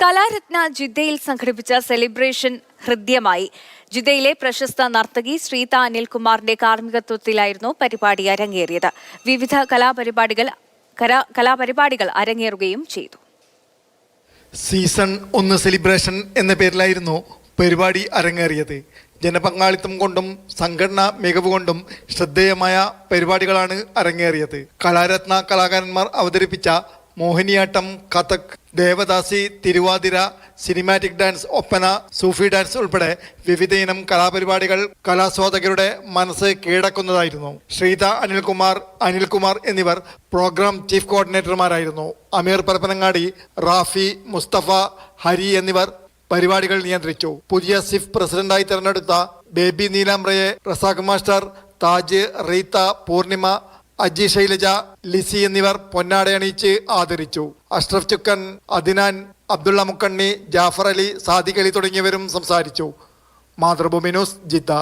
കലാരത്ന ജിദ്ദയിൽ സംഘടിപ്പിച്ച സെലിബ്രേഷൻ ഹൃദ്യമായി. ജിദ്ദയിലെ പ്രശസ്ത നർത്തകി ശ്രീത അനിൽകുമാറിന്റെ കാർമ്മികത്വത്തിലായിരുന്നു പരിപാടി അരങ്ങേറിയത്. വിവിധ കലാപരിപാടികൾ കലാപരിപാടികൾ അരങ്ങേറുകയും ചെയ്തു. സീസൺ ഒന്ന് സെലിബ്രേഷൻ എന്ന പേരിലായിരുന്നു പരിപാടി അരങ്ങേറിയത്. ജനപങ്കാളിത്തം കൊണ്ടും സംഘടനാ മികവ് കൊണ്ടും ശ്രദ്ധേയമായ പരിപാടികളാണ് അരങ്ങേറിയത്. കലാരത്ന കലാകാരന്മാർ അവതരിപ്പിച്ച Mohiniyattam Kathak devadasi Thiruvathira cinematic dance Oppana Sufi dance ഉൾപ്പെടെ വിവിധ ഇനം കലാപരിപാടികൾ കലാസ്വാദകരുടെ മനസ്സ് കീഴടക്കുന്നതായിരുന്നു. ശ്രീത അനിൽകുമാർ അനിൽകുമാർ എന്നിവർ പ്രോഗ്രാം ചീഫ് കോർഡിനേറ്റർമാരായിരുന്നു. അമീർ പരപ്പനങ്ങാടി റാഫി മുസ്തഫ ഹരി എന്നിവർ പരിപാടികൾ നിയന്ത്രിച്ചു. പുതിയ സിഫ് പ്രസിഡന്റായി തെരഞ്ഞെടുത്ത ബേബി നീലാംബ്രയെ റസാഖ് മാസ്റ്റർ താജ് റീത്ത പൂർണിമ അജി ശൈലജ ലിസി എന്നിവർ പൊന്നാടയണിയിച്ച് ആദരിച്ചു. അഷ്റഫ് ചുക്കൻ അദിനാൻ അബ്ദുള്ള മുക്കണ്ണി ജാഫർ അലി സാദിഖ് അലി തുടങ്ങിയവരും സംസാരിച്ചു. Mathrubhumi news Jeddah.